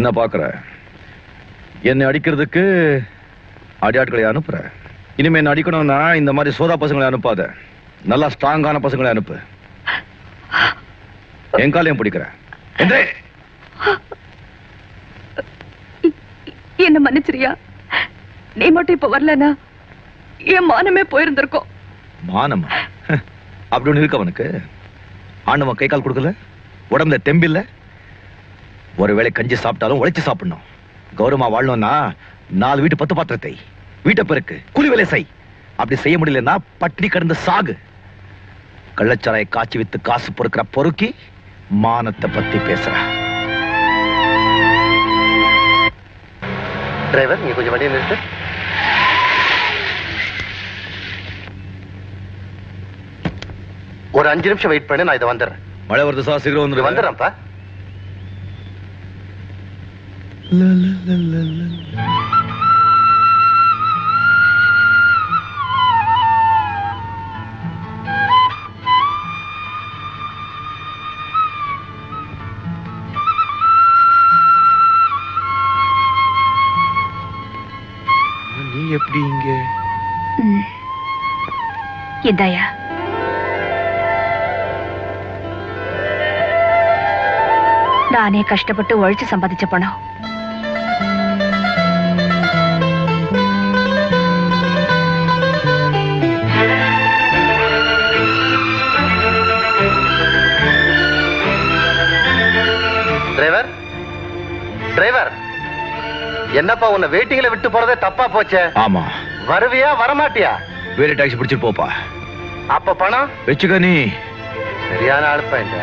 என்ன பாக்குற என்னை அடிக்கிறதுக்கு அடியாட்களை அனுப்புற. இனிமே என்ன அடிக்கணும்னா இந்த மாதிரி சோதா பசங்களை அனுப்பாத. நல்லா ஸ்ட்ராங்கான பசங்களை அனுப்பு. என் காலையும் பிடிக்கிற. என்ன மன்னிச்சிரியா? நீ மட்டும் இப்ப வரலனா என் மானமே போயிருந்திருக்கும். மானமா? அப்படி ஒண்ணு இருக்கு அவனுக்கு ஆண்டவன் கை கால் கொடுக்கல? உடம்புல தெம்பில்ல? ஒருவேளை கஞ்சி சாப்பிட்டாலும் உழைச்சு சாப்பிடணும். கௌரவமா வாழணும்னா நாலு வீட்டு பத்து பாத்திரத்தை. வீட்டை பெருக்கு கூலி வேலை செய். அப்படி செய்ய முடியலன்னா பட்டினி கடந்து சாகு. கள்ளச்சாராய காய்ச்சி வித்து காசு பொறுக்கிற பொறுக்கி மானத்தை பத்தி பேசுற. டிரைவர் நீங்க கொஞ்சம் வண்டியை நிறுத்து. ஒரு அஞ்சு நிமிஷம் வெயிட் பண்ணு நான் இதை வந்துடுறேன். மழை வருது சார் சீக்கிரம் வந்துரு வந்துடுறேன்ப்பா. நீ எப்படி இங்க? இந்தாயா நானே கஷ்டப்பட்டு உழைச்சு சம்பாதிச்ச பணம். டிரைவர் டிரைவர் என்னப்பா உன்னை வெயிட்டிங்ல விட்டு போறதே தப்பா போச்சே? ஆமா. வருவியா வரமாட்டியா? வேற டாக்ஸி பிடிச்சிட்டு போப்பா. அப்ப பணம்? வச்சுக்க நீ. சரியான ஆளுப்பா இந்த